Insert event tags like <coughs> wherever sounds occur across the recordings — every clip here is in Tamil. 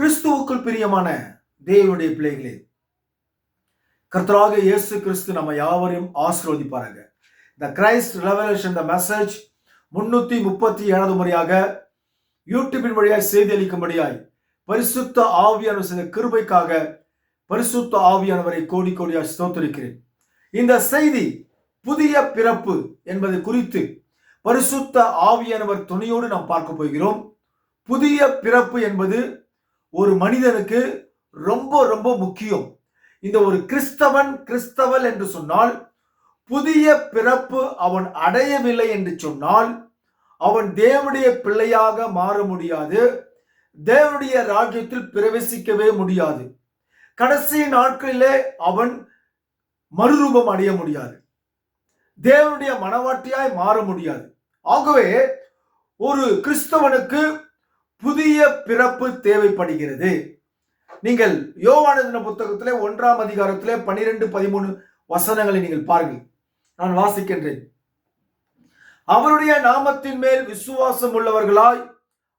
கிறிஸ்துவுக்குள் பிரியமான தேவனுடைய பிள்ளைகளே கர்த்தராக இயேசு கிறிஸ்து நம்ம யாவரையும் ஆசிர்வதிப்பாருங்க the Christ revelation the message முன்னூத்தி முப்பத்தி ஏழாவது முறையாக யூடியூபின் வழியாய் செய்தி அளிக்கும்படியாய் பரிசுத்த ஆவியானவர் செய்த கிருபைக்காக பரிசுத்த ஆவியானவரை கோடி கோடியாய் ஸ்தோத்தரிக்கிறேன். இந்த செய்தி புதிய பிறப்பு என்பது குறித்து பரிசுத்த ஆவியானவர் துணையோடு நாம் பார்க்க போகிறோம். புதிய பிறப்பு என்பது ஒரு மனிதனுக்கு ரொம்ப ரொம்ப முக்கியம். இந்த ஒரு கிறிஸ்தவன் கிறிஸ்தவல் என்று சொன்னால் புதிய பிறப்பு அவன் அடையவில்லை என்று சொன்னால் அவன் தேவனுடைய பிள்ளையாக மாற முடியாது தேவனுடைய ராஜ்யத்தில் பிரவேசிக்கவே முடியாது. கடைசி நாட்களிலே அவன் மறுரூபம் அடைய முடியாது. தேவனுடைய மனவாட்டியாய் மாற முடியாது. ஆகவே ஒரு கிறிஸ்தவனுக்கு புதிய பிறப்பு தேவைப்படுகிறது. நீங்கள் யோவானதின புத்தகத்திலே ஒன்றாம் அதிகாரத்திலே பனிரெண்டு பதிமூணு வசனங்களை நீங்கள் பாருங்கள். நான் வாசிக்கின்றேன். அவருடைய நாமத்தின் மேல் விசுவாசம் உள்ளவர்களாய்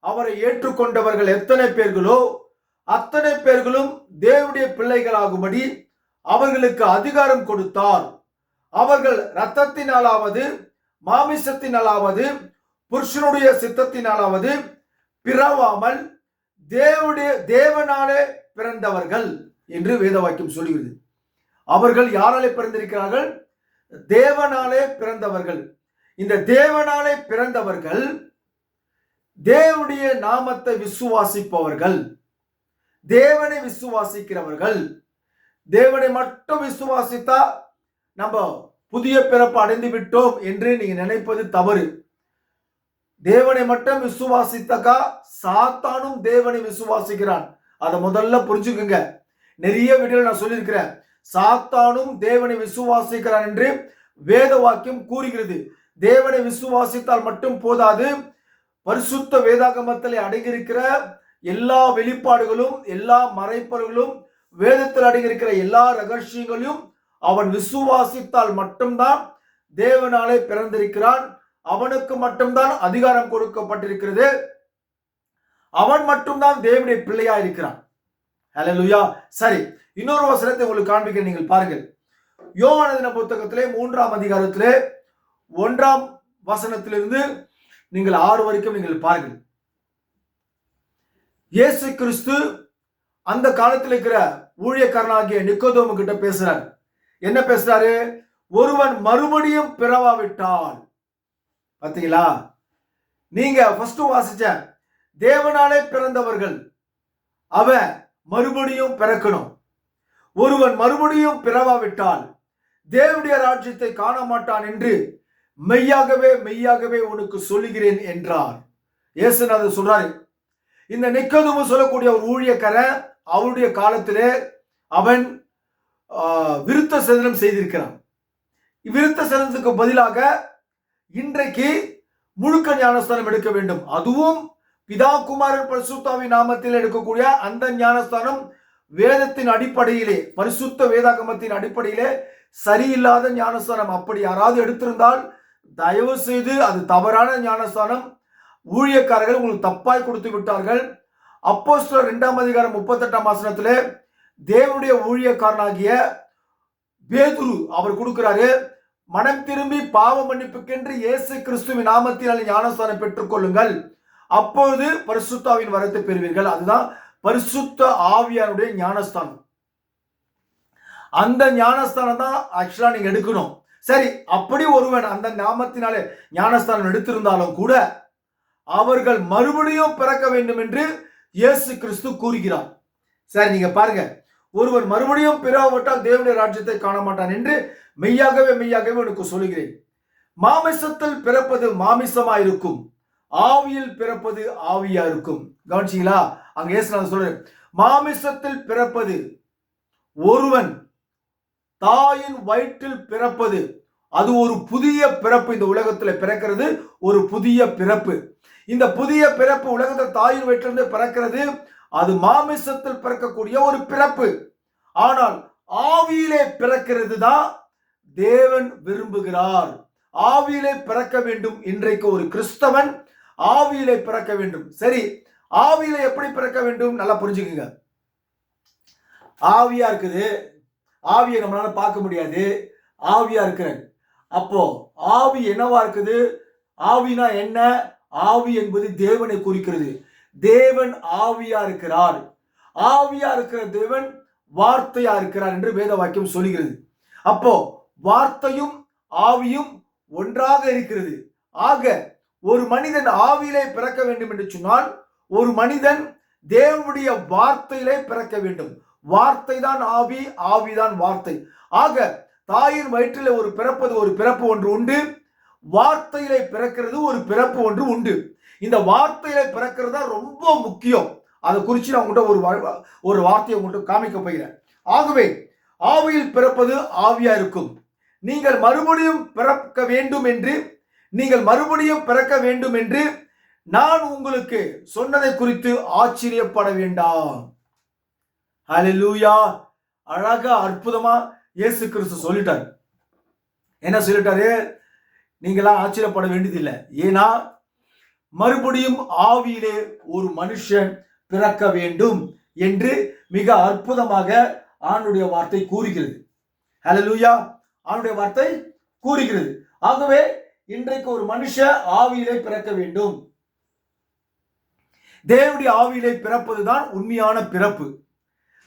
அவரை ஏற்றுக்கொண்டவர்கள் எத்தனை பேர்களோ அத்தனை பேர்களும் தேவனுடைய பிள்ளைகளாகும்படி அவர்களுக்கு அதிகாரம் கொடுத்தார். அவர்கள் இரத்தத்தினாலாவது மாமிசத்தினாலாவது புருஷனுடைய சித்தத்தினாலாவது பிறவாமல் தேவனுடைய தேவனாலே பிறந்தவர்கள் என்று வேத வாக்கியம் சொல்கிறது. அவர்கள் யாராலே பிறந்திருக்கிறார்கள்? தேவனாலே பிறந்தவர்கள். இந்த தேவனாலே பிறந்தவர்கள் தேவனுடைய நாமத்தை விசுவாசிப்பவர்கள். தேவனை விசுவாசிக்கிறவர்கள். தேவனை மட்டும் விசுவாசித்தா நம்ம புதிய பிறப்பு அடைந்து விட்டோம் என்று நீங்க நினைப்பது தவறு. தேவனை மட்டும் விசுவாசித்தக்கா சாத்தானும் தேவனை விசுவாசிக்கிறான். அதை முதல்ல புரிஞ்சுக்குங்க. நிறைய வீடியோ நான் சொல்லியிருக்கிறேன். சாத்தானும் தேவனை விசுவாசிக்கிறான் என்று வேத வாக்கியம் கூறுகிறது. தேவனை விசுவாசித்தால் மட்டும் போதாது. பரிசுத்த வேதாகமத்தில் அடங்கியிருக்கிற எல்லா வெளிப்பாடுகளும் எல்லா மறைப்பொருள்களும் வேதத்தில் அடங்கியிருக்கிற எல்லா ரகசியங்களையும் அவன் விசுவாசித்தால் மட்டும்தான் தேவனாலே பிறந்திருக்கிறான். அவனுக்கு மட்டும்தான் அதிகாரம் கொடுக்கப்பட்டிருக்கிறது. அவன் மட்டும்தான் தேவனுடைய பிள்ளையா இருக்கிறான் ஹalleluya சரி இன்னொரு வசனத்தை உங்களுக்கு காண்பிக்க நீங்கள் பாருங்கள். யோவானதின புத்தகத்திலே மூன்றாம் அதிகாரத்திலே ஒன்றாம் வசனத்திலிருந்து நீங்கள் ஆறு வரைக்கும் நீங்கள் பாருங்கள். இயேசு கிறிஸ்து அந்த காலத்தில் இருக்கிற ஊழியக்காரனாகிய நிக்கோதோமு கிட்ட பேசுறாரு. என்ன பேசுறாரு? ஒருவன் மறுபடியும் பிறவாவிட்டால் பார்த்தீங்களா நீங்க ஃபர்ஸ்ட் வாசிச்ச தேவனாலே பிறந்தவர்கள் அவன் மறுபடியும் பிறக்கணும். ஒருவன் மறுபடியும் பிறவாவிட்டால் தேவனுடைய ராஜ்யத்தை காண மாட்டான் என்று மெய்யாகவே மெய்யாகவே உனக்கு சொல்லுகிறேன் என்றார். இயேசுநாதர் சொல்றாரு. இந்த நிக்கதுமு சொல்லக்கூடிய ஒரு ஊழியக்காரன் அவருடைய காலத்திலே அவன் விருத்த சேதனம் செய்திருக்கிறான். விருத்த சேதனத்துக்கு பதிலாக இன்றைக்கு முழுக்க ஞானஸ்தானம் எடுக்க வேண்டும். அதுவும் பிதா குமாரன் பரிசுத்தாவி நாமத்தில் எடுக்கக்கூடிய அந்த ஞானஸ்தானம் வேதத்தின் அடிப்படையிலே பரிசுத்த வேதாகமத்தின் அடிப்படையிலே சரியில்லாத ஞானஸ்தானம். அப்படி யாராவது எடுத்திருந்தால் தயவு செய்து அது தவறான ஞானஸ்தானம். ஊழியக்காரர்கள் உங்களுக்கு தப்பாய் கொடுத்து விட்டார்கள். அப்போ இரண்டாம் அதிகாரம் முப்பத்தெட்டாம் வாசனத்திலே தேவனுடைய ஊழியக்காரனாகிய பேதுரு அவர் கொடுக்கிறாரு மனம் திரும்பி பாவ மன்னிப்புக்கென்று இயேசு கிறிஸ்துவின் நாமத்தினால் ஞானஸ்தானம் பெற்றுக்கொள்ளுங்கள். அப்போது அப்பொழுது பரிசுத்தாவின் வரத்தை பெறுவீர்கள். அதுதான் பரிசுத்த ஆவியானுடைய ஞானஸ்தானம். அந்த ஞானஸ்தானம் தான் ஆக்சுவலா நீங்க எடுக்கணும். சரி அப்படி ஒருவன் அந்த நாமத்தினாலே ஞானஸ்தானம் எடுத்திருந்தாலும் கூட அவர்கள் மறுபடியும் பிறக்க வேண்டும் என்று இயேசு கிறிஸ்து கூறுகிறார். சரி நீங்க பாருங்க. ஒருவன் மறுபடியும் பிறாவிட்டால் தேவனுடைய ராஜ்யத்தை காண மாட்டான் என்று மெய்யாகவே மெய்யாகவே உனக்கு சொல்லுகிறேன். மாமிசத்தில் பிறப்பது மாமிசமா இருக்கும் ஆவியில் பிறப்பது ஆவியா இருக்கும் கவனிச்சிங்களா? அங்க ஏசுநாதர் சொல்றேன். மாமிசத்தில் பிறப்பது ஒருவன் தாயின் வயிற்றில் பிறப்பது அது ஒரு புதிய பிறப்பு. இந்த உலகத்தில் பிறக்கிறது ஒரு புதிய பிறப்பு. இந்த புதிய பிறப்பு உலகத்தில் தாயின் வயிற்றிலிருந்து பிறக்கிறது அது மாமிசத்தில் பிறக்கக்கூடிய ஒரு பிறப்பு. ஆனால் ஆவியிலே பிறக்கிறது தான் தேவன் விரும்புகிறார். ஆவியிலே பிறக்க வேண்டும் இன்றைக்கு ஒரு கிறிஸ்தவன் ஆவியிலே பிறக்க வேண்டும். சரி ஆவியில எப்படி பிறக்க வேண்டும்? நல்லா புரிஞ்சுக்குங்க. ஆவியா இருக்குது. ஆவியை நம்மளால பார்க்க முடியாது. ஆவியா இருக்கிறார் அப்போ ஆவி என்னவா இருக்குது? ஆவினா என்ன? ஆவி என்பது தேவனை குறிக்கிறது. தேவன் ஆவியா இருக்கிறார். ஆவியா இருக்கிற தேவன் வார்த்தையா இருக்கிறார் என்று வேத வாக்கியம் சொல்கிறது அப்போ வார்த்தையும் ஆவியும் ஒன்றாக இருக்கிறது. ஆக ஒரு மனிதன் ஆவியிலே பிறக்க வேண்டும் என்று சொன்னால் ஒரு மனிதன் தேவனுடைய வார்த்தையிலே பிறக்க வேண்டும். வார்த்தை தான் ஆவி ஆவிதான் வார்த்தை. ஆக தாயின் வயிற்றில் ஒரு பிறப்பது ஒரு பிறப்பு ஒன்று உண்டு. வார்த்தையிலே பிறக்கிறது ஒரு பிறப்பு ஒன்று உண்டு. இந்த வார்த்தையில பிறக்கிறது தான் ரொம்ப முக்கியம். அதை குறித்து நான் உங்கள்கிட்ட ஒரு வா- ஒரு வார்த்தையை உங்கள்கிட்ட காமிக்க போகிறேன். ஆகவே ஆவியில் பிறப்பது ஆவியா இருக்கும். நீங்கள் மறுபடியும் பிறக்க வேண்டும் என்று நீங்கள் மறுபடியும் பிறக்க வேண்டும் என்று நான் உங்களுக்கு சொன்னதை குறித்து ஆச்சரியப்பட வேண்டாம். ஹalleluya அழகா அற்புதமா இயேசு கிறிஸ்து சொல்லிட்டார். என்ன சொல்லிட்டாரு? நீங்களாம் ஆச்சரியப்பட வேண்டியதில்லை. ஏன்னா மறுபடியும் ஆவியிலே ஒரு மனுஷன் பிறக்க வேண்டும் என்று மிக அற்புதமாக ஆணுடைய வார்த்தை கூறுகிறது. ஹலலூயா ஆணுடைய வார்த்தை கூறுகிறது. ஆகவே இன்றைக்கு ஒரு மனுஷன் ஆவியிலே பிறக்க வேண்டும். தேவனுடைய ஆவியிலே பிறப்பதுதான் உண்மையான பிறப்பு.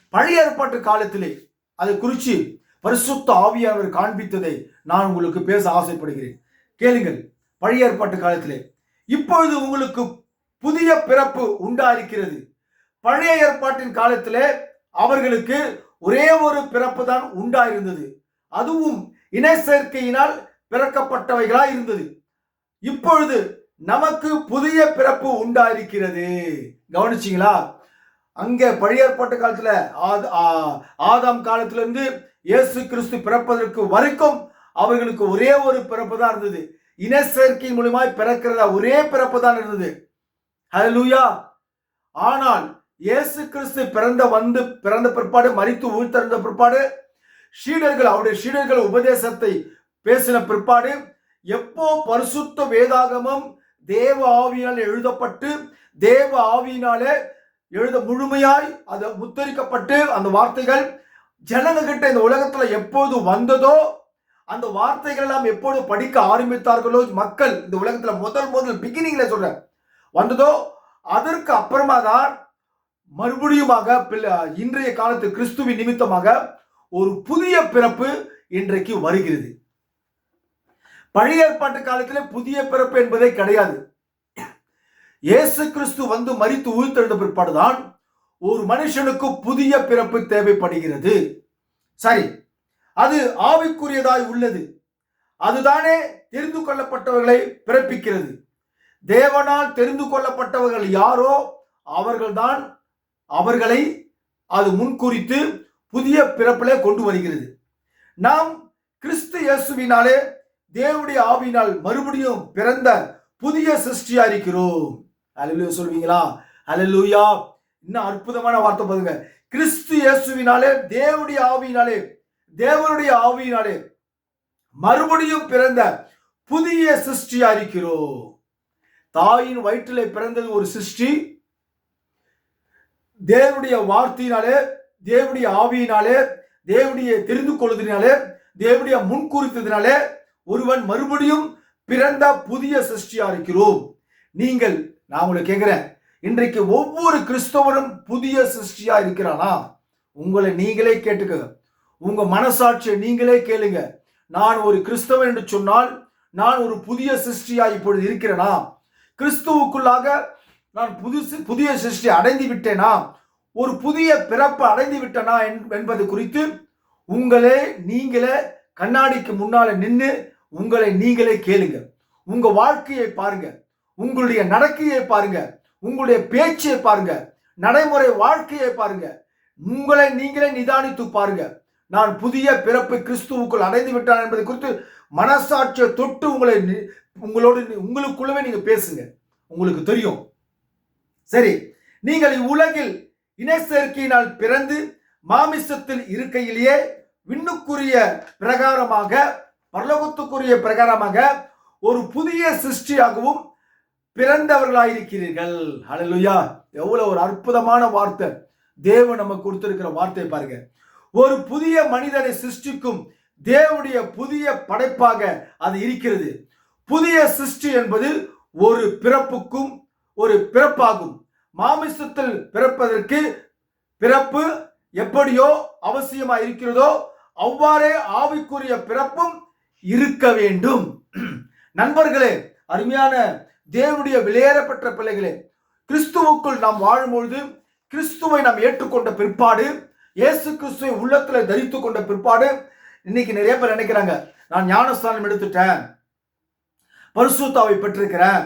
பழைய ஏற்பாட்டு காலத்திலே அதை குறித்து பரிசுத்த ஆவியானவர் காண்பித்ததை நான் உங்களுக்கு பேச ஆசைப்படுகிறேன். கேளுங்கள். பழைய ஏற்பாட்டு காலத்திலே இப்பொழுது உங்களுக்கு புதிய பிறப்பு உண்டாயிருக்கிறது. பழைய ஏற்பாட்டின் காலத்திலே அவர்களுக்கு ஒரே ஒரு பிறப்பு தான் உண்டாயிருந்தது. அதுவும் இன சேர்க்கையினால் பிறக்கப்பட்டவைகளாய் இருந்தது. இப்பொழுது நமக்கு புதிய பிறப்பு உண்டாயிருக்கிறது. கவனிச்சிங்களா? அங்கே பழைய ஏற்பாட்டு காலத்தில் ஆத- ஆ- ஆதாம் காலத்திலிருந்து இயேசு கிறிஸ்து பிறப்பதற்கு வரைக்கும் அவர்களுக்கு ஒரே ஒரு பிறப்பு தான் இருந்தது. இன சேர்க்கை மூலியமாய் பிறக்கிறதா? ஒரே பிறப்பு தான் இருந்தது. ஹalleluya ஆனால் இயேசு கிறிஸ்து பிறந்த வந்து பிறந்த பிற்பாடு மறித்து உயிர்த்தெழுந்த பிற்பாடு ஷீடர்கள் அவருடைய ஷீடர்கள் உபதேசத்தை பேசின பிற்பாடு எப்போ பரிசுத்த வேதாகமம் தேவ ஆவியினால் எழுதப்பட்டு தேவ ஆவியினாலே எழுத முழுமையாய் அது முத்தரிக்கப்பட்டு அந்த வார்த்தைகள் ஜனங்க கிட்ட இந்த உலகத்துல எப்போது வந்ததோ அந்த வார்த்தைகள் எல்லாம் எப்போது படிக்க ஆரம்பித்தார்களோ மக்கள் இந்த உலகத்துல முதல் முதல் பிகினிங்ல சொல்ற வந்ததோ அதற்கு அப்புறமா தான் மறுபடியுமாக பிள்ளை- இன்றைய காலத்து கிறிஸ்துவின் நிமித்தமாக ஒரு புதிய பிறப்பு இன்றைக்கு வருகிறது. பழைய ஏற்பாட்டு காலத்தில் புதிய பிறப்பு என்பதே கிடையாது. இயேசு கிறிஸ்து வந்து மறித்து உயிர்த்தெழுந்த பிற்பாடுதான் ஒரு மனுஷனுக்கு புதிய பிறப்பு தேவைப்படுகிறது. சரி அது ஆவிக்குரியதாய் உள்ளது. அதுதானே தெரிந்து கொள்ளப்பட்டவர்களை பிறப்பிக்கிறது. தேவனால் தெரிந்து கொள்ளப்பட்டவர்கள் யாரோ அவர்கள்தான் அவர்களை அது முன்குறித்து புதிய பிறப்பிலே கொண்டு வருகிறது. நாம் கிறிஸ்து இயேசுவினாலே தேவனுடைய ஆவினால் மறுபடியும் பிறந்த புதிய சிருஷ்டியா இருக்கிறோம். அல்லேலூயா சொல்வீங்களா? அலலூயா இன்னும் அற்புதமான வார்த்தை பாருங்க. கிறிஸ்து இயேசுவினாலே தேவனுடைய ஆவியினாலே தேவனுடைய ஆவியினாலே மறுபடியும் பிறந்த புதிய சிருஷ்டியா இருக்கிறோம் தாயின் வயிற்றிலே பிறந்தது ஒரு சிருஷ்டி. தேவனுடைய வார்த்தையினாலே தேவனுடைய ஆவியினாலே தேவனுடைய தெரிந்து கொள்வதனாலே தேவனுடைய முன்குறித்ததினாலே ஒருவன் மறுபடியும் பிறந்த புதிய சிருஷ்டியா இருக்கிறோம் நீங்கள் நான் உங்களை கேட்கிறேன் இன்றைக்கு ஒவ்வொரு கிறிஸ்தவனும் புதிய சிருஷ்டியா இருக்கிறானா உங்களை நீங்களே கேட்டுக்க உங்க மனசாட்சியை நீங்களே கேளுங்க. நான் ஒரு கிறிஸ்தவன் என்று சொன்னால் நான் ஒரு புதிய சிருஷ்டியா இப்பொழுது இருக்கிறேனா? கிறிஸ்துவுக்குள்ளாக நான் புதுசு புதிய சிருஷ்டி அடைந்து விட்டேனா? ஒரு புதிய பிறப்பு அடைந்து விட்டனா என்- என்பது குறித்து உங்களே நீங்களே கண்ணாடிக்கு முன்னால நின்று உங்களை நீங்களே கேளுங்க. உங்க வாழ்க்கையை பாருங்க. உங்களுடைய நடக்கையை பாருங்க. உங்களுடைய பேச்சை பாருங்க. நடைமுறை வாழ்க்கையை பாருங்க. உங்களை நீங்களே நிதானித்து பாருங்க. நான் புதிய பிறப்பு கிறிஸ்துவுக்குள் அடைந்து விட்டான் என்பதை குறித்து மனசாட்சியை தொட்டு உங்களை உங்களோடு உங்களுக்குள்ளவே நீங்க பேசுங்க. உங்களுக்கு தெரியும். சரி நீங்கள் இவ்வுலகில் இன சேர்க்கையினால் பிறந்து மாமிசத்தில் இருக்கையிலேயே விண்ணுக்குரிய பிரகாரமாக பரலோகத்துக்குரிய பிரகாரமாக ஒரு புதிய சிருஷ்டியாகவும் பிறந்தவர்களாயிருக்கிறீர்கள். அழலுயா எவ்வளவு ஒரு அற்புதமான வார்த்தை. தேவன் நமக்கு கொடுத்திருக்கிற வார்த்தை பாருங்க. ஒரு புதிய மனிதனை சிருஷ்டிக்கும் தேவனுடைய புதிய படைப்பாக அது இருக்கிறது. புதிய சிருஷ்டி என்பது ஒரு பிறப்புக்கும் ஒரு பிறப்பாகும். மாமிசத்தில் பிறப்பதற்கு பிறப்பு எப்படியோ அவசியமா இருக்கிறதோ அவ்வாறே ஆவிக்குரிய பிறப்பும் இருக்க வேண்டும். நண்பர்களே அருமையான தேவனுடைய வெளியேறப்பட்ட பிள்ளைகளே கிறிஸ்துவுக்குள் நாம் வாழும்பொழுது கிறிஸ்துவை நாம் ஏற்றுக்கொண்ட பிற்பாடு இயேசு கிறிஸ்துவை உள்ளத்துல தரித்து கொண்ட பிற்பாடு இன்னைக்கு நிறைய பேர் நினைக்கிறாங்க நான் ஞானஸ்தானம் எடுத்துட்டேன் பரிசுத்தாவை பெற்றிருக்கிறேன்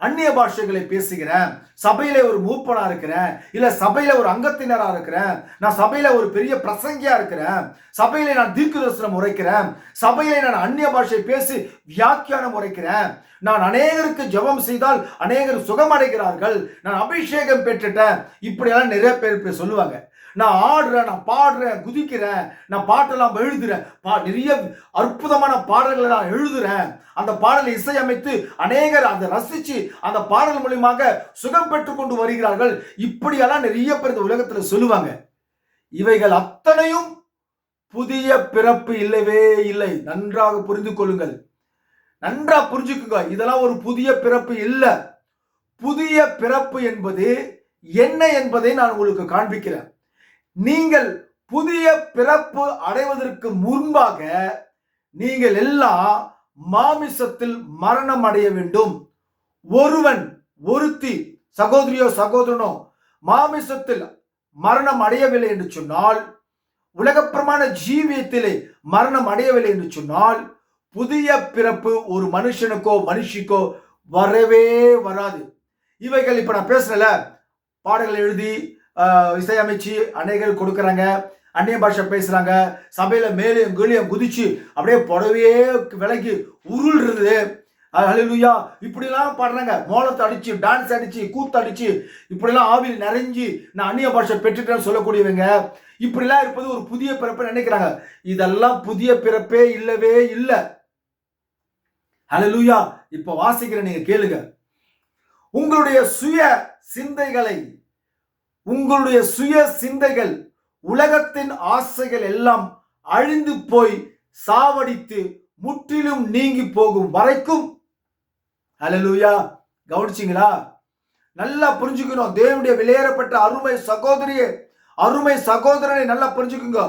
அந்நிய பாஷைகளை பேசுகிறேன் சபையில ஒரு மூப்பனா இருக்கிறேன் இல்ல சபையில ஒரு அங்கத்தினரா இருக்கிறேன் நான் சபையில ஒரு பெரிய பிரசங்கியா இருக்கிறேன் சபையில நான் தீர்க்க தரிசனம் உரைக்கிறேன் சபையில நான் அந்நிய பாஷை பேசி வியாக்கியானம் உரைக்கிறேன். நான் அநேகருக்கு ஜெபம் செய்தால் அநேகர் சுகமடைகிறார்கள் நான் அபிஷேகம் பெற்றுட்டேன். இப்படியெல்லாம் நிறைய பேர் இப்படி சொல்லுவாங்க. நான் ஆடுறேன் நான் பாடுறேன் குதிக்கிறேன் நான் பாட்டெல்லாம் எழுதுறேன். பா நிறைய அற்புதமான பாடல்களை நான் எழுதுறேன். அந்த பாடலை இசையமைத்து அநேகர் அதை ரசித்து அந்த பாடல் மூலியமாக சுகம் பெற்று கொண்டு வருகிறார்கள். இப்படியெல்லாம் நிறைய பேர் இந்த உலகத்தில் சொல்லுவாங்க. இவைகள் அத்தனையும் புதிய பிறப்பு இல்லவே இல்லை. நன்றாக புரிந்து கொள்ளுங்கள். நன்றா புரிஞ்சுக்குங்க. இதெல்லாம் ஒரு புதிய பிறப்பு இல்லை. புதிய பிறப்பு என்பது என்ன என்பதை நான் உங்களுக்கு காண்பிக்கிறேன். நீங்கள் புதிய பிறப்பு அடைவதற்கு முன்பாக நீங்கள் எல்லாம் மாமிசத்தில் மரணம் அடைய வேண்டும். ஒருவன் ஒருத்தி சகோதரியோ சகோதரனோ மாமிசத்தில் மரணம் அடையவில்லை என்று சொன்னால் உலகப்பிரமான ஜீவியத்திலே மரணம் அடையவில்லை என்று சொன்னால் புதிய பிறப்பு ஒரு மனுஷனுக்கோ மனுஷிக்கோ வரவே வராது. இவைகள் இப்ப நான் பேசுறல பாடல்கள் எழுதி இசையமைச்சு அன்னைகள் கொடுக்குறாங்க. அந்நிய பாஷை பேசுகிறாங்க சபையில் மேலேயும் கீழையும் குதிச்சு அப்படியே புடவையே விலகி உருள்றது. ஹலிலுயா இப்படிலாம் பாடுறாங்க. மோளத்தை அடிச்சு டான்ஸ் அடிச்சு கூத்து அடிச்சு இப்படிலாம் ஆவியில் நிறைஞ்சு நான் அந்நிய பாஷை பெற்றுட்டேன்னு சொல்லக்கூடியவங்க இப்படிலாம் இருப்பது ஒரு புதிய பிறப்பை நினைக்கிறாங்க. இதெல்லாம் புதிய பிறப்பே இல்லவே இல்லை. ஹalleluya. இப்போ வாசிக்கிற நீங்க கேளுங்க. உங்களுடைய சுய சிந்தைகளை உங்களுடைய சுய சிந்தைகள் உலகத்தின் ஆசைகள் எல்லாம் அழிந்து போய் சாவடித்து முற்றிலும் நீங்கி போகும் வரைக்கும். அலலூயா கவனிச்சிங்களா? நல்லா புரிஞ்சுக்கணும். தேவனுடைய வெளியேறப்பட்ட அருமை சகோதரியே அருமை சகோதரனை நல்லா புரிஞ்சுக்குங்க.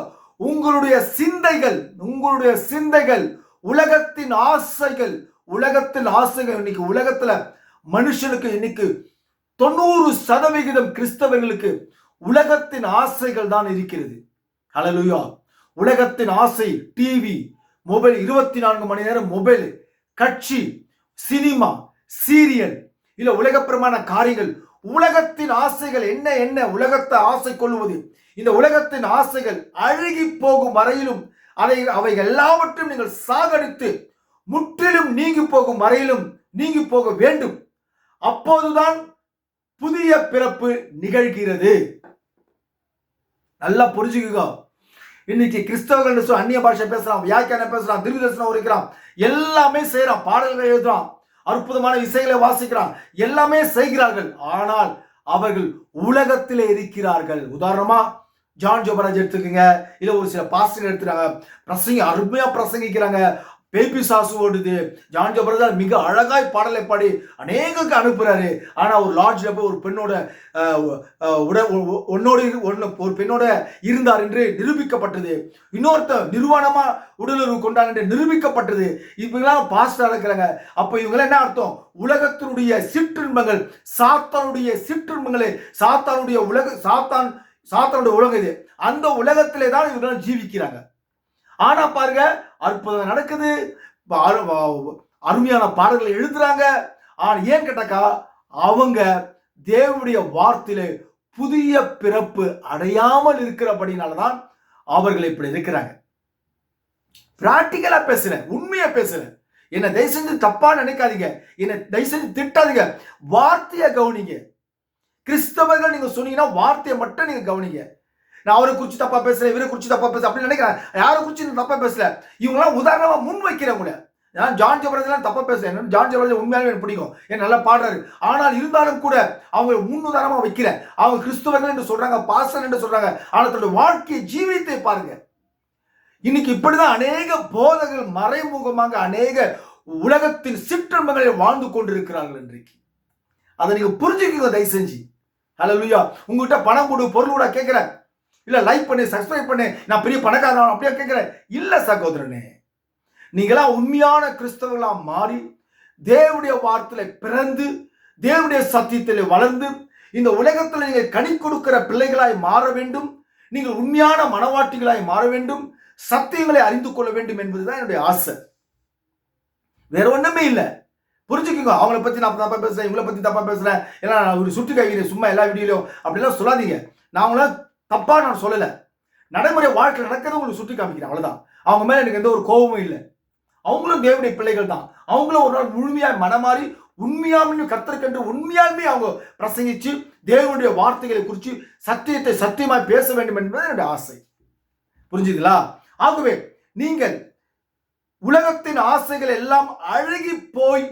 உங்களுடைய சிந்தைகள் உங்களுடைய சிந்தைகள் உலகத்தின் ஆசைகள் உலகத்தின் ஆசைகள் இன்னைக்கு உலகத்துல மனுஷனுக்கு இன்னைக்கு தொண்ணூறு சதவிகிதம் கிறிஸ்தவர்களுக்கு உலகத்தின் ஆசைகள் தான் இருக்கிறது. ஹalleluya உலகத்தின் ஆசை டிவி மொபைல் இருபத்தி நான்கு மணி நேரம் மொபைல் கட்சி சினிமா சீரியல். இல்ல உலகப்பிரமான காரியங்கள். உலகத்தின் ஆசைகள் என்ன என்ன? உலகத்தை ஆசை கொள்வது. இந்த உலகத்தின் ஆசைகள் அழுகி போகும் வரையிலும் அதை அவை எல்லாவற்றையும் நீங்கள் சாகடித்து முற்றிலும் நீங்கி போகும் வரையிலும் நீங்கி போக வேண்டும். அப்போதுதான் புதிய பிறப்பு நிகழ்கிறது. நல்லா புரிஞ்சுக்குங்க. இன்னைக்கு கிறிஸ்தவர்கள் சொல் அந்நிய பாஷை பேசுறான் வியாக்கியானம் பேசுறான் திருதர்சனம் உரைக்கிறான் எல்லாமே செய்யறான் பாடல்கள் எழுதுறான் அற்புதமான இசைகளை வாசிக்கிறான் எல்லாமே செய்கிறார்கள். ஆனால் அவர்கள் உலகத்திலே இருக்கிறார்கள். உதாரணமா ஜான் ஜோபராஜ் எடுத்துக்கோங்க. இல்லை ஒரு சில பாஸ்டர் எடுத்துறாங்க பிரசங்க அருமையா பிரசங்கிக்கிறாங்க. பேபி சாசு ஓடுது. ஜான் ஜோபராஜ் மிக அழகாய் பாடலை பாடி அநேகருக்கு அனுப்புறாரு. ஆனால் ஒரு லாட்ஜ்ல போய் ஒரு பெண்ணோட உட ஒ- ஒன்று ஒரு பெண்ணோட இருந்தார் என்று நிரூபிக்கப்பட்டது. இன்னொருத்த நிர்வாணமாக உடலுறவு கொண்டார் என்று நிரூபிக்கப்பட்டது. இவங்களாம் பாஸ்டர் இருக்கிறாங்க. அப்போ இவங்க என்ன அர்த்தம்? உலகத்தினுடைய சிற்றின்பங்கள் சாத்தானுடைய சிற்றின்பங்களை சாத்தானுடைய உலக சாத்தான் சாத்தானுடைய உலகம் இது. அந்த உலகத்திலே தான் இவங்க ஜீவிக்கிறாங்க. ஆனா பாருங்க அற்புதம் நடக்குது. அருமையான பாடல்களை எழுதுறாங்க. ஆனா ஏன் கேட்டாக்கா அவங்க தேவனுடைய வார்த்தையில புதிய பிறப்பு அடையாமல் இருக்கிறபடினாலதான் அவர்கள் இப்படி இருக்கிறாங்க. பிராக்டிக்கலா பேசுறேன் உண்மையா பேசுறேன் என்ன தயவு செஞ்சு தப்பா நினைக்காதீங்க. என்ன தயவு செஞ்சு திட்டாதீங்க. வார்த்தையை கவனிங்க. கிறிஸ்தவர்கள் நீங்க சொன்னீங்கன்னா வார்த்தையை மட்டும் நீங்க கவனிங்க. நான் அவரை குறிச்சு தப்பா பேசுறேன் இவரை குறிச்சு தப்பா பேச அப்படின்னு நினைக்கிறேன். யாரை குறிச்சு தப்பாக தப்பா பேசல? இவங்களாம் உதாரணமா முன் வைக்கிறவங்க நான் ஜான் ஜபரஜெல்லாம் தப்பா பேசுறேன் ஜான் ஜபரஜ் உண்மையாகவே எனக்கு பிடிக்கும். ஏன் நல்லா பாடுறாரு. ஆனால் இருந்தாலும் கூட அவங்க முன்னுதாரணமா வைக்கிறேன். அவங்க கிறிஸ்துவர்கள் என்று சொல்றாங்க பாசன் என்று சொல்றாங்க. ஆனால் தன்னுடைய வாழ்க்கையை ஜீவித்தை பாருங்க. இன்னைக்கு இப்படிதான் அநேக போதகர்கள் மறைமுகமாக அநேக உலகத்தின் சிற்றன்பங்களில் வாழ்ந்து கொண்டிருக்கிறார்கள் இன்றைக்கு. அதை நீங்க புரிஞ்சுக்கோங்க தயவு செஞ்சு. ஹalleluya. உங்ககிட்ட பணம் கொடு பொருள் கூட கேட்கிறேன். இல்லை லைக் பண்ணு சப்ஸ்கிரைப் பண்ணு. நான் பெரிய பணக்காரன் அப்படியே கேட்குறேன் இல்லை சகோதரனே நீங்களா உண்மையான கிறிஸ்தவர்களாக மாறி தேவனுடைய வார்த்தையில பிறந்து தேவனுடைய சத்தியத்தில் வளர்ந்து இந்த உலகத்தில் நீங்கள் கனி கொடுக்கிற பிள்ளைகளாய் மாற வேண்டும் நீங்கள் உண்மையான மனவாட்டிகளாய் மாற வேண்டும் சத்தியங்களை அறிந்து கொள்ள வேண்டும் என்பதுதான் என்னுடைய ஆசை. வேற ஒன்றுமே இல்லை. புரிஞ்சுக்கோங்க அவங்கள பற்றி நான் தப்பா பேசுறேன் இவங்கள பற்றி தப்பாக பேசுகிறேன் ஏன்னா நான் ஒரு சுட்டு கைகிறேன் சும்மா எல்லா வீடியோலையும் அப்படிலாம் சொல்லாதீங்க. நான் அவங்கள தப்பா நான் சொல்லல. நடைமுறை வாழ்க்கை நடக்கிறத உங்களுக்கு சுட்டி காமிக்கிறேன் அவ்வளவுதான். அவங்க மேல எனக்கு எந்த ஒரு கோபமும் இல்லை. அவங்களும் தேவனுடைய பிள்ளைகள் தான். அவங்களும் ஒரு நாள் முழுமையாய் மனமாறி உண்மையாலுமே கத்தற்கென்று உண்மையாலுமே அவங்க பிரசங்கிச்சு தேவனுடைய வார்த்தைகளை குறித்து சத்தியத்தை சத்தியமாய் பேச வேண்டும் என்பது என்னுடைய ஆசை. புரிஞ்சுதுங்களா? ஆகவே நீங்கள் உலகத்தின் ஆசைகள் எல்லாம் அழுகி போய்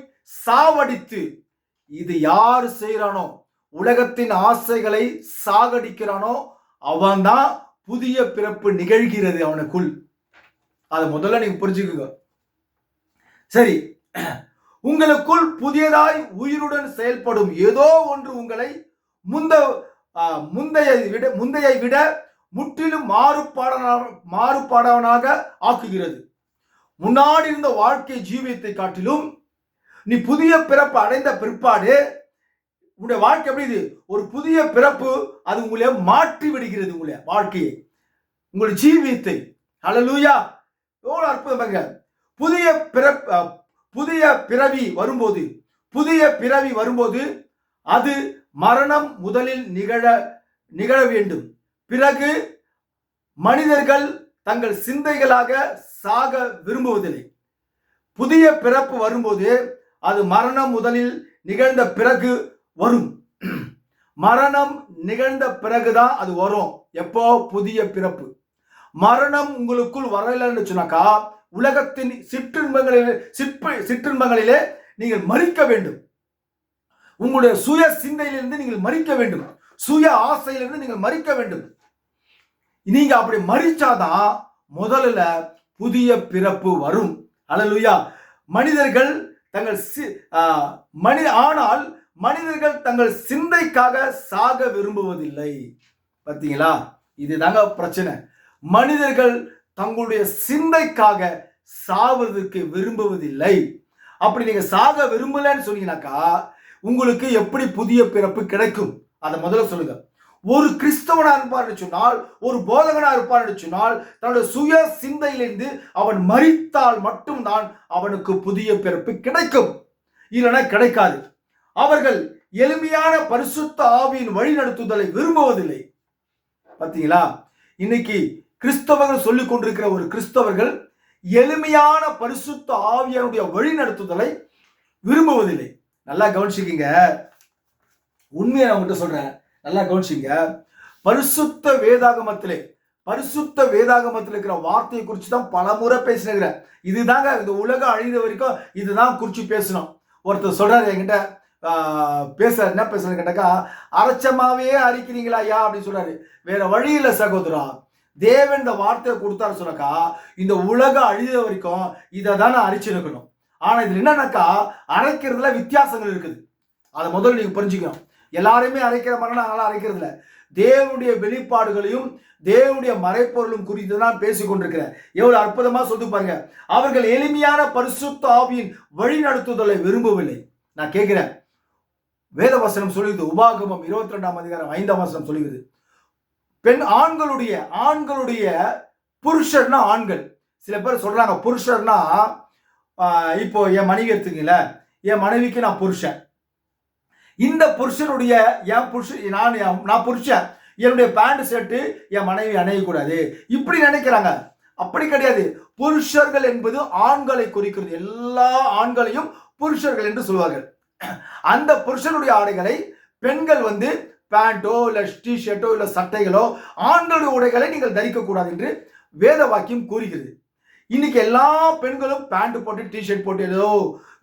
சாவடித்து இது யார் செய்கிறானோ உலகத்தின் ஆசைகளை சாகடிக்கிறானோ அவன்தான் புதிய பிறப்பு நிகழ்கிறது அவனுக்குள். அதை முதல்ல நீங்க புரிஞ்சுக்குங்க. சரி. உங்களுக்குள் புதியதாய் உயிருடன் செயல்படும் ஏதோ ஒன்று உங்களை முந்த முந்தைய விட முந்தையை விட முற்றிலும் மாறுபாடான மாறுபாடவனாக ஆக்குகிறது. முன்னாடி இருந்த வாழ்க்கை ஜீவியத்தை காட்டிலும் நீ புதிய பிறப்பு அடைந்த பிற்பாடு உங்களுடைய வாழ்க்கை எப்படி இது? ஒரு புதிய பிறப்பு அது உங்களை மாற்றி விடுகிறது உங்களை வாழ்க்கையை. உங்களுடைய ஜீவியத்தை. அழலூயா எவ்வளோ அற்புதம் பாருங்க. புதிய பிறப்பு புதிய பிறவி வரும்போது புதிய பிறவி வரும்போது அது மரணம் முதலில் நிகழ நிகழ வேண்டும். பிறகு மனிதர்கள் தங்கள் சிந்தைகளாக சாக விரும்புவதில்லை. புதிய பிறப்பு வரும்போது அது மரணம் முதலில் நிகழ்ந்த பிறகு வரும். மரணம் நிகழ்ந்த பிறகுதான் அது வரும். எப்போ? புதிய பிறப்பு. மரணம் உங்களுக்குள் வரலைன்னு சொன்னாக்கா உலகத்தின் சிற்றின்பங்களிலே சிற்ப சிற்றின்பங்களிலே நீங்கள் மறிக்க வேண்டும். உங்களுடைய சுய சிந்தையிலிருந்து நீங்கள் மறிக்க வேண்டும். சுய ஆசையிலிருந்து நீங்கள் மறிக்க வேண்டும். நீங்க அப்படி மறிச்சாதான் முதல்ல புதிய பிறப்பு வரும். அழலுயா மனிதர்கள் தங்கள் சி- ஆனால் மனிதர்கள் தங்கள் சிந்தைக்காக சாக விரும்புவதில்லை. பார்த்தீங்களா இதுதாங்க பிரச்சனை. மனிதர்கள் தங்களுடைய சிந்தைக்காக சாவதற்கு விரும்புவதில்லை. அப்படி நீங்க சாக விரும்பலன்னு சொன்னீங்கன்னாக்கா உங்களுக்கு எப்படி புதிய பிறப்பு கிடைக்கும்? அதை முதல்ல சொல்லுங்க. ஒரு கிறிஸ்தவனா இருப்பார்னு சொன்னால் ஒரு போதகனா இருப்பார்னு சொன்னால் தன்னுடைய சுய சிந்தையிலிருந்து அவன் மறித்தால் மட்டும்தான் அவனுக்கு புதிய பிறப்பு கிடைக்கும். இல்லைன்னா கிடைக்காது. அவர்கள் எளிமையான பரிசுத்த ஆவியின் வழி நடத்துதலை விரும்புவதில்லை. பார்த்தீங்களா இன்னைக்கு கிறிஸ்தவர்கள் சொல்லிக் கொண்டிருக்கிற ஒரு கிறிஸ்தவர்கள் எளிமையான பரிசுத்த ஆவியனுடைய வழி நடத்துதலை விரும்புவதில்லை. நல்லா கவனிச்சுக்கிங்க. உண்மையை நான் உங்கள்கிட்ட சொல்றேன். நல்லா கவனிச்சுங்க பரிசுத்த வேதாகமத்திலே பரிசுத்த வேதாகமத்தில் இருக்கிற வார்த்தையை குறித்து தான் பல முறை பேசினுக்கிறேன். இதுதாங்க இந்த உலகம் அழிந்த வரைக்கும் இதுதான் குறித்து பேசணும். ஒருத்தர் சொல்றாரு என்கிட்ட பேசுறாரு. என்ன பேசுறாரு கேட்டாக்கா அரைச்சமாவே அரிக்கிறீங்களா ஐயா? அப்படின்னு சொல்றாரு. வேற வழி இல்லை சகோதரா. தேவன் இந்த வார்த்தையை கொடுத்தாரு சொன்னாக்கா இந்த உலகம் அழித வரைக்கும் இதை தான் நான் அரிச்சிருக்கணும். ஆனா இதுல என்னன்னாக்கா அரைக்கிறதுல வித்தியாசங்கள் இருக்குது. அதை முதல்ல நீங்க புரிஞ்சுக்கணும். எல்லாருமே அரைக்கிற மாதிரி நாங்களாம் அரைக்கிறது தேவனுடைய வெளிப்பாடுகளையும் தேவனுடைய மறைப்பொருளும் குறித்து தான் பேசிக் கொண்டிருக்கிறேன். எவ்வளவு அற்புதமா சொல்லி பாருங்க. அவர்கள் எளிமையான பரிசுத்த ஆவியின் வழி நடத்துதலை விரும்பவில்லை. நான் கேட்கிறேன். வேதவசனம் சொல்லுகிறது உபாகமம் இருபத்தி ரெண்டாம் அதிகாரம் ஐந்தாம் வசனம் சொல்லுகிறது. பெண் ஆண்களுடைய ஆண்களுடைய புருஷர்னா ஆண்கள். சில பேர் சொல்றாங்க புருஷர்னா இப்போ என் மனைவி எடுத்துக்கல என் மனைவிக்கு நான் புருஷன். இந்த புருஷனுடைய என் புருஷன் நான் என்- நான் புருஷன். என்னுடைய பேண்ட் ஷர்ட்டு என் மனைவி அணையக்கூடாது. இப்படி நினைக்கிறாங்க. அப்படி கிடையாது. புருஷர்கள் என்பது ஆண்களை குறிக்கிறது. எல்லா ஆண்களையும் புருஷர்கள் என்று சொல்வார்கள். அந்த புருஷனுடைய ஆடைகளை பெண்கள் வந்து பேண்டோ இல்லை டி ஷர்ட்டோ சட்டைகளோ ஆண்களுடைய உடைகளை நீங்கள் தரிக்கக்கூடாது என்று வேத வாக்கியம் கூறுகிறது. இன்னைக்கு எல்லா பெண்களும் பேண்ட் போட்டு டிஷர்ட் போட்டு ஏதோ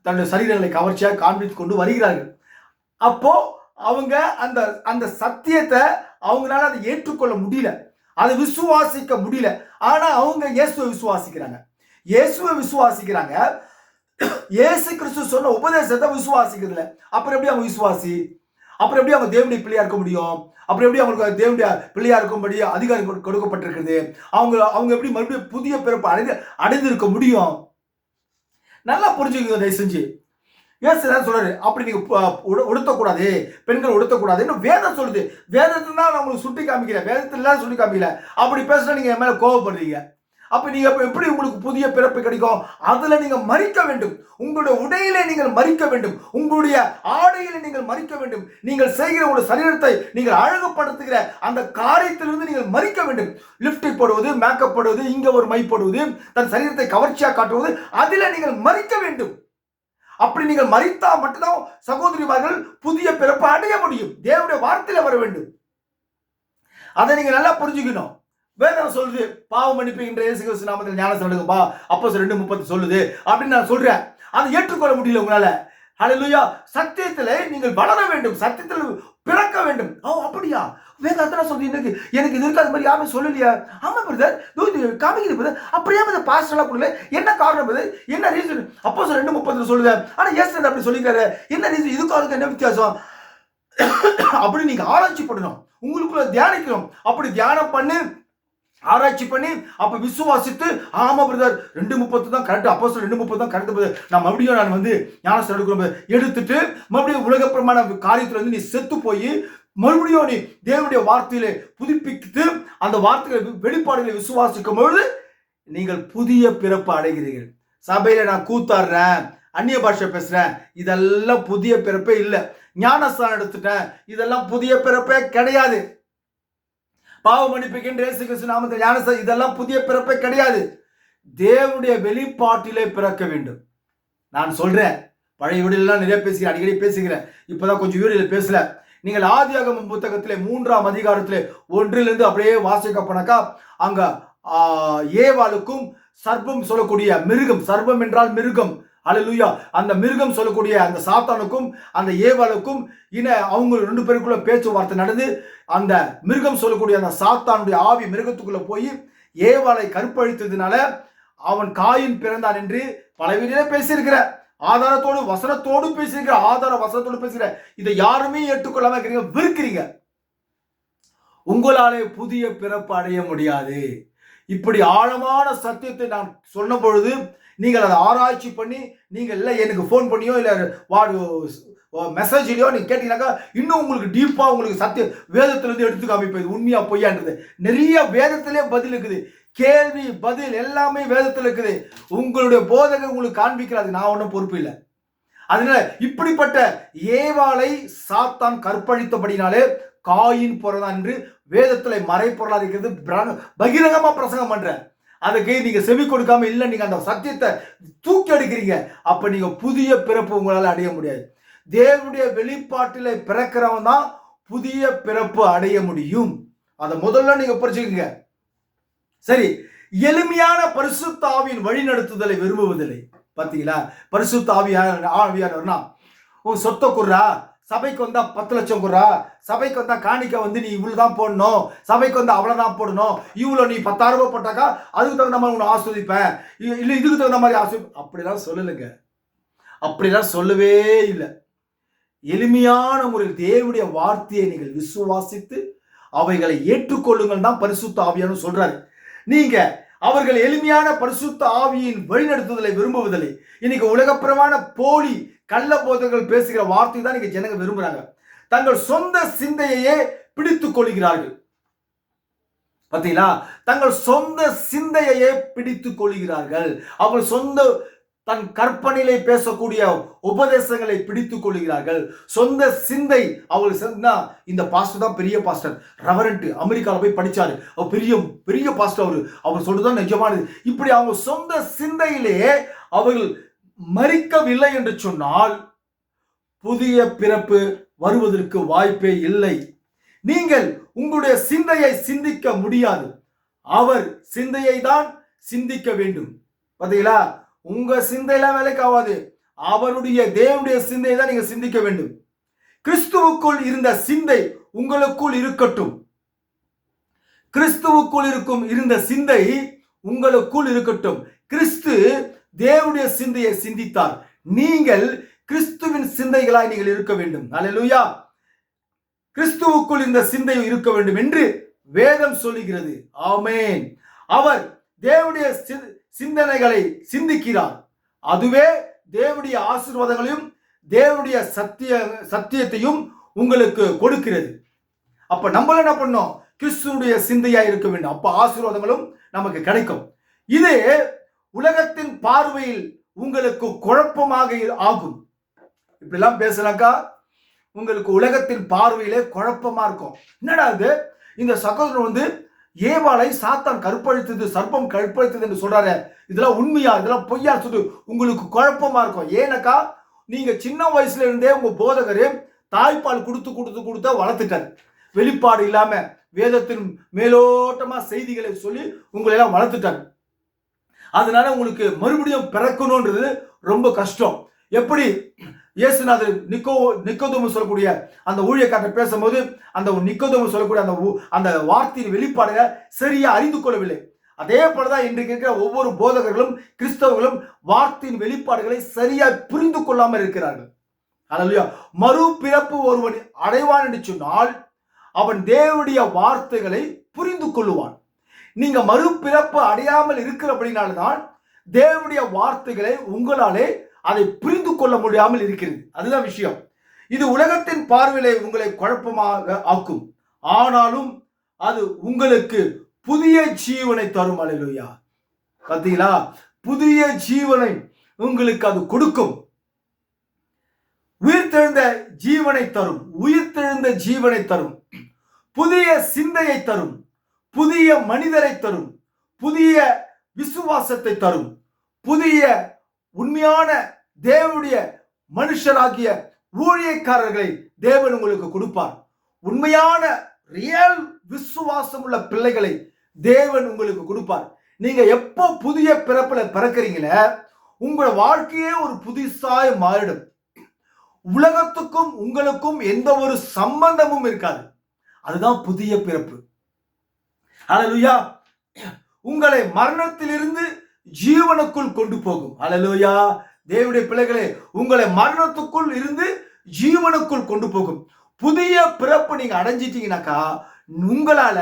தன்னுடைய சரீரங்களை கவர்ச்சியாக காண்பித்து கொண்டு வருகிறார்கள். அப்போ அவங்க அந்த அந்த சத்தியத்தை அவங்களால அதை ஏற்றுக்கொள்ள முடியல. அதை விசுவாசிக்க முடியல. ஆனா அவங்க இயேசுவை விசுவாசிக்கிறாங்க. இயேசுவை விசுவாசிக்கிறாங்க. இயேசு கிறிஸ்து சொன்ன உபதேசத்தை விசுவாசிக்கிறதுல. அப்புறம் எப்படி அவங்க விசுவாசி? அப்புறம் எப்படி அவங்க தேவனுடைய பிள்ளையா இருக்க முடியும்? அப்புறம் எப்படி அவங்களுக்கு தேவனுடைய பிள்ளையா இருக்கும்படி அதிகாரம் கொடுக்கப்பட்டிருக்கிறது? அவங்க அவங்க எப்படி மறுபடியும் புதிய பிறப்பு அடைந்து அடைந்திருக்க முடியும்? நல்லா புரிஞ்சுக்கோங்க தயவு செஞ்சு. ஏசு தான் சொல்றாரு? அப்படி நீங்க உடுத்தக்கூடாது. பெண்கள் உடுத்தக்கூடாது இன்னும் வேதம் சொல்லுது. வேதத்துல நான் உங்களுக்கு சுட்டி காமிக்கிறேன் வேதத்துல சுட்டி காமிக்கல அப்படி பேசினா நீங்க என் மேல கோவப்படுறீங்க. அப்போ நீங்கள் அப்போ எப்படி உங்களுக்கு புதிய பிறப்பு கிடைக்கும்? அதில் நீங்கள் மறிக்க வேண்டும். உங்களுடைய உடையிலே நீங்கள் மறிக்க வேண்டும். உங்களுடைய ஆடையிலே நீங்கள் மறிக்க வேண்டும். நீங்கள் செய்கிற உங்களுடைய சரீரத்தை நீங்கள் அழகுபடுத்துகிற அந்த காரியத்திலிருந்து நீங்கள் மறிக்க வேண்டும். லிப்டிக் போடுவது மேக்கப் போடுவது இங்கே ஒரு மை போடுவது தன் சரீரத்தை கவர்ச்சியாக காட்டுவது அதில் நீங்கள் மறிக்க வேண்டும். அப்படி நீங்கள் மறித்தா மட்டும்தான் சகோதரிமார்கள் புதிய பிறப்பு அடைய முடியும். தேவனுடைய வார்த்தையில் வர வேண்டும். அதை நீங்கள் நல்லா புரிஞ்சுக்கணும். வேதம் சொல்லுது பாவம் மன்னிப்புகின்ற இயேசு கிறிஸ்து நாமத்தில் ஞானம் சொல்லுங்கப்பா அப்போ ரெண்டு முப்பது சொல்லுது. அப்படின்னு நான் சொல்றேன். அதை ஏற்றுக்கொள்ள முடியல உங்களால. ஹalleluya சத்தியத்தில் நீங்கள் வளர வேண்டும். சத்தியத்தில் பிறக்க வேண்டும். ஓ அப்படியா? வேத சொல்லி எனக்கு எனக்கு இது இருக்காது மாதிரி யாருமே சொல்லலையா. ஆமா பிரதர் காமிக்குது பிரதர் அப்படியே அந்த பாஸ்டர்லாம் கொடுக்கல. என்ன காரணம் பிரதர் என்ன ரீசன் அப்போ ரெண்டு முப்பதுல சொல்லுது. ஆனால் ஏசு அப்படி சொல்லிக்கிறாரு என்ன ரீசன் இதுக்கு அதுக்கு என்ன வித்தியாசம்? <coughs> அப்படி நீங்கள் ஆராய்ச்சி பண்ணணும். உங்களுக்குள்ள தியானிக்கணும். அப்படி தியானம் பண்ணி ஆராய்ச்சி பண்ணி அப்போ விசுவாசித்து ஆமாம் பிரதர் ரெண்டு முப்பத்து தான் கரெக்ட் அப்போ ரெண்டு முப்பது தான் கரெக்ட் பிரதர் நான் மறுபடியும் நான் வந்து ஞானஸ்தர் எடுக்கிறோம் எடுத்துட்டு மறுபடியும் உலகப்பிரமான காரியத்தில் வந்து நீ செத்து போய் மறுபடியும் நீ தேவனுடைய வார்த்தையிலே புதுப்பித்து அந்த வார்த்தைகளை வெளிப்பாடுகளை விசுவாசிக்கும் பொழுது நீங்கள் புதிய பிறப்பு அடைகிறீர்கள். சபையில் நான் கூத்தாடுறேன் அந்நிய பாஷை பேசுகிறேன் இதெல்லாம் புதிய பிறப்பே இல்லை. ஞானஸ்தானம் எடுத்துட்டேன் இதெல்லாம் புதிய பிறப்பே கிடையாது. பாவ மன்னிப்புக்கின்ற இயேசு கிறிஸ்து நாமத்தில் ஞானஸ்தானம் இதெல்லாம் புதிய பிறப்பே கிடையாது. தேவனுடைய வெளிப்பாட்டிலே பிறக்க வேண்டும். நான் சொல்றேன். பழைய வீடுலாம் நிறைய பேசுகிறேன். அடிக்கடி பேசுகிறேன். இப்பதான் கொஞ்சம் வீடியோல பேசல. நீங்கள் ஆதியாகமம் புத்தகத்திலே மூன்றாம் அதிகாரத்திலே ஒன்றிலிருந்து அப்படியே வாசிக்க போனாக்கா அங்க ஏவாளுக்கும் சர்ப்பம் சொல்லக்கூடிய மிருகம் சர்ப்பம் என்றால் மிருகம். அல்லேலூயா அந்த மிருகம் சொல்லக்கூடிய அந்த சாத்தானுக்கும் அந்த ஏவாளுக்கும் இன அவங்க ரெண்டு பேருக்குள்ள பேச்சுவார்த்தை நடந்து அந்த மிருகம் சொல்லக்கூடிய அந்த சாத்தானுடைய ஆவி மிருகத்துக்குள்ள போய் ஏவாளை கற்பழித்ததுனால அவன் காயின் பிறந்தான் என்று பலவீனே பேசியிருக்கிற ஆதாரத்தோடு வசனத்தோடு பேசியிருக்கிற ஆதார வசனத்தோடு பேசுகிற இதை யாருமே ஏற்றுக்கொள்ளாம இருக்கிறீங்க வெறுக்கிறீங்க. உங்களாலே புதிய பிறப்பு அடைய முடியாது. இப்படி ஆழமான சத்தியத்தை நான் சொன்ன பொழுது நீங்கள் அதை ஆராய்ச்சி பண்ணி நீங்கள் இல்லை எனக்கு ஃபோன் பண்ணியோ இல்லை வாடு மெசேஜ்லையோ நீங்கள் கேட்டீங்கன்னாக்கா இன்னும் உங்களுக்கு டீப்பாக உங்களுக்கு சத்திய வேதத்துலேருந்து எடுத்து காமிப்பது உண்மையா பொய்யான்றது. நிறைய வேதத்திலே பதில் இருக்குது. கேள்வி பதில் எல்லாமே வேதத்தில் இருக்குது. உங்களுடைய போதகர் உங்களுக்கு காண்பிக்கிறாது நான் ஒன்றும் பொறுப்பு இல்லை. அதனால இப்படிப்பட்ட ஏவாளை சாத்தான் கற்பழித்தபடினாலே காயின் பிறந்தான் என்று வேதத்தில் மறைப்பொருளாக இருக்கிறது. பிர- பிரசங்கம் பண்ணுறேன் அதுக்கு நீங்க செவி கொடுக்காம இல்லை நீங்க அந்த சத்தியத்தை தூக்கி எடுக்கிறீங்க. அப்ப நீங்க புதிய பிறப்பு உங்களால் அடைய முடியாது. தேவனுடைய வெளிப்பாட்டில பிறக்கிறவன் தான் புதிய பிறப்பு அடைய முடியும். அதை முதல்ல நீங்க புரிச்சுக்கோங்க சரி எளிமையான பரிசுத்தாவின் வழிநடத்துதலை விரும்புவதில்லை. பார்த்தீங்களா பரிசுத்த ஆவியான ஆவியானவர்னா உன் சொத்தை குர்றா சபைக்கு வந்தா பத்து லட்சம் குர்றா சபைக்கு வந்தா காணிக்க வந்து நீ இவ்வளவு தான் போடணும். சபைக்கு வந்து அவ்வளவுதான் போடணும். இவ்வளோ நீ பத்தாயிரம் ரூபாய் போட்டாக்கா அதுக்கு தகுந்த மாதிரி உன்னை ஆஸ்வதிப்பேன். இ- இதுக்கு தகுந்த மாதிரி ஆஸ்வதி அப்படிலாம் சொல்லலைங்க. அப்படிலாம் சொல்லவே இல்லை. எளிமையான முறையில் தேவனுடைய வார்த்தையை நீங்கள் விசுவாசித்து அவைகளை ஏற்றுக்கொள்ளுங்கள் தான் பரிசுத்த ஆவியானு சொல்றாரு. நீங்க அவர்கள் எளிமையான பரிசுத்த ஆவியின் வழிநடத்துதலை விரும்புவதில்லை. இன்னைக்கு உலகப்புறமான போலி கள்ள போதகர்கள் பேசுகிற வார்த்தை தான் இன்னைக்கு ஜனங்க விரும்புறாங்க. தங்கள் சொந்த சிந்தையையே பிடித்துக் கொள்கிறார்கள் பார்த்தீங்களா தங்கள் சொந்த சிந்தையையே பிடித்துக் கொள்கிறார்கள் அவர்கள் சொந்த தன் கற்பனையிலே பேசக்கூடிய உபதேசங்களை பிடித்துக் கொள்கிறார்கள். சொந்த சிந்தை அவர்கள் சொன்னா இந்த பாஸ்டர் தான் பெரிய பாஸ்டர் ரெவரண்ட் அமெரிக்காவில் போய் படிச்சாரு. அவர் பெரிய பெரிய பாஸ்டர் அவர். அவர் சொல்றதுதான் நிஜமானது. இப்படி அவங்க சொந்த சிந்தையிலே அவர்கள் மறிக்கவில்லை என்று சொன்னால் புதிய பிறப்பு வருவதற்கு வாய்ப்பே இல்லை. நீங்கள் உங்களுடைய சிந்தையை சிந்திக்க முடியாது. அவர் சிந்தையை தான் சிந்திக்க வேண்டும். பார்த்தீங்களா உங்க சிந்தையெல்லாம் வேலைக்கு ஆகாது. அவருடைய தேவனுடைய சிந்தையை தான் நீங்க சிந்திக்க வேண்டும். கிறிஸ்துவுக்குள் இருந்த சிந்தை உங்களுக்குள் இருக்கட்டும். கிறிஸ்துவுக்குள் இருக்கும் இருந்த சிந்தை உங்களுக்குள் இருக்கட்டும். கிறிஸ்து தேவனுடைய சிந்தையை சிந்தித்தார். நீங்கள் கிறிஸ்துவின் சிந்தைகளாய் நீங்கள் இருக்க வேண்டும். அல்லேலூயா கிறிஸ்துவுக்குள் இந்த சிந்தை இருக்க வேண்டும் என்று வேதம் சொல்லுகிறது. ஆமேன் அவர் தேவனுடைய சிந்தனைகளை சிந்திக்கிறார். அதுவே தேவனுடைய ஆசீர்வாதங்களையும் தேவனுடைய சத்திய சத்தியத்தையும் உங்களுக்கு கொடுக்கிறது. அப்ப நம்மள என்ன பண்ணோம்? கிறிஸ்துவுடைய சிந்தையா இருக்க வேண்டும். அப்ப ஆசீர்வாதங்களும் நமக்கு கிடைக்கும். இது உலகத்தின் பார்வையில் உங்களுக்கு குழப்பமாக ஆகும். இப்படிலாம் பேசுனாக்கா உங்களுக்கு உலகத்தின் பார்வையிலே குழப்பமா இருக்கும். என்னடா இது? இந்த சகோதரன் வந்து ஏவாளை சாத்தான் கற்பழித்தது சர்ப்பம் கற்பழித்தது என்று சொல்றாரு. இதெல்லாம் உண்மையா? இதெல்லாம் பொய்யா சொல்லு உங்களுக்கு குழப்பமா இருக்கும். ஏனக்கா நீங்க சின்ன வயசுல இருந்தே உங்க போதகர் தாய்ப்பால் கொடுத்து கொடுத்து கொடுத்தா வளர்த்துட்டார். வெளிப்பாடு இல்லாம வேதத்தின் மேலோட்டமா செய்திகளை சொல்லி உங்களை எல்லாம் வளர்த்துட்டார். அதனால உங்களுக்கு மறுபடியும் பிறக்கணும்ன்றது ரொம்ப கஷ்டம். எப்படி? இயேசுநாதர் நிக்கோ நிக்கோதோமு சொல்லக்கூடிய அந்த ஊழியக்காரர் பேசும்போது அந்த நிக்கோதோமு சொல்லக்கூடிய அந்த அந்த வார்த்தையின் வெளிப்பாடுகளை சரியா அறிந்து கொள்ளவில்லை. அதே போலதான் இன்றைக்கு இருக்கிற ஒவ்வொரு போதகர்களும் கிறிஸ்தவர்களும் வார்த்தையின் வெளிப்பாடுகளை சரியா புரிந்து கொள்ளாமல் இருக்கிறார்கள். அல்லையா மறுபிறப்பு ஒருவன் அடைவான் என்று சொன்னால் அவன் தேவனுடைய வார்த்தைகளை புரிந்து கொள்ளுவான். நீங்க மறுபிறப்பு அடையாமல் இருக்கிறபடினால்தான் தேவனுடைய வார்த்தைகளை உங்களாலே அதை புரிந்து ஒப்புக்கொள்ள முடியாமல் இருக்கிறது. அதுதான் விஷயம். இது உலகத்தின் பார்வையை உங்களை குழப்பமாக ஆக்கும். ஆனாலும் அது உங்களுக்கு புதிய ஜீவனை தரும். அலையிலுயா பார்த்தீங்களா? புதிய ஜீவனை உங்களுக்கு அது கொடுக்கும். உயிர்த்தெழுந்த ஜீவனை தரும். உயிர்த்தெழுந்த ஜீவனை தரும். புதிய சிந்தையை தரும். புதிய மனிதரை தரும். புதிய விசுவாசத்தை தரும். புதிய உண்மையான தேவனுடைய மனுஷராகிய ஊழியக்காரர்களை தேவன் உங்களுக்கு கொடுப்பார். உண்மையான ரியல் விசுவாசம் உள்ள பிள்ளைகளை தேவன் உங்களுக்கு கொடுப்பார். நீங்க எப்போ புதிய பிறப்புல பிறக்கிறீங்களே உங்களோட வாழ்க்கையே ஒரு புதுசாய் மாறிடும். உலகத்துக்கும் உங்களுக்கும் எந்த ஒரு சம்பந்தமும் இருக்காது. அதுதான் புதிய பிறப்பு. அலலுயா உங்களை மரணத்திலிருந்து ஜீவனுக்குள் கொண்டு போகும். அலலுயா தேவனுடைய பிள்ளைகளே உங்களை மரணத்துக்குள் இருந்து ஜீவனுக்குள் கொண்டு போகும். புதிய பிறப்பு நீங்க அடைஞ்சிட்டீங்கன்னாக்கா உங்களால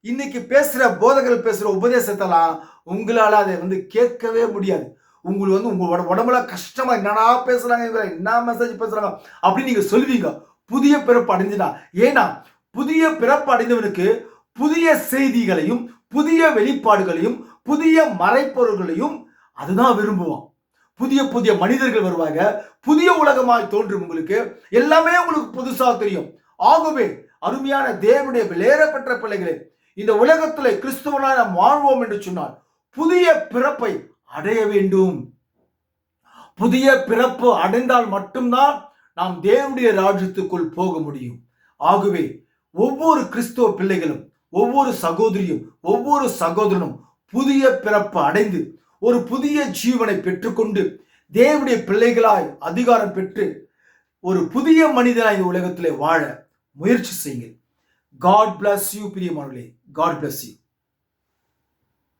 இன்னைக்கு பேசுற போதகர்கள் பேசுற உபதேசத்தெல்லாம் உங்களால அதை வந்து கேட்கவே முடியாது. உங்களுக்கு வந்து உங்களோட உடம்புல கஷ்டமா என்னடா பேசுறாங்க என்ன மெசேஜ் பேசுறாங்க அப்படின்னு நீங்க சொல்லுவீங்க. புதிய பிறப்பு அடைஞ்சுனா ஏன்னா புதிய பிறப்பு அடைந்தவனுக்கு புதிய செய்திகளையும் புதிய வெளிப்பாடுகளையும் புதிய மறைப்பொருள்களையும் அதுதான் விரும்புவான். புதிய புதிய மனிதர்கள் வருவாங்க. புதிய உலகமாய் தோன்றும் உங்களுக்கு. எல்லாமே உங்களுக்கு புதுசாக தெரியும். ஆகவே அருமையான தேவனுடைய விலையேறப்பட்ட பிள்ளைகளே இந்த உலகத்துல கிறிஸ்துவனாய் நாம் வாழ்வோம் என்று சொன்னால் புதிய பிறப்பை அடைய வேண்டும். புதிய பிறப்பு அடைந்தால் மட்டும்தான் நாம் தேவனுடைய ராஜ்யத்துக்குள் போக முடியும். ஆகவே ஒவ்வொரு கிறிஸ்துவ பிள்ளைகளும் ஒவ்வொரு சகோதரியும் ஒவ்வொரு சகோதரனும் புதிய பிறப்பு அடைந்து ஒரு புதிய ஜீவனை பெற்றுக்கொண்டு தேவனுடைய பிள்ளைகளாய் அதிகாரம் பெற்று ஒரு புதிய மனிதனாய் இந்த உலகத்திலே வாழ முயற்சி செய்யுங்கள். காட் பிளஸ் யூ பிரியமானே காட் பிளஸ் யூ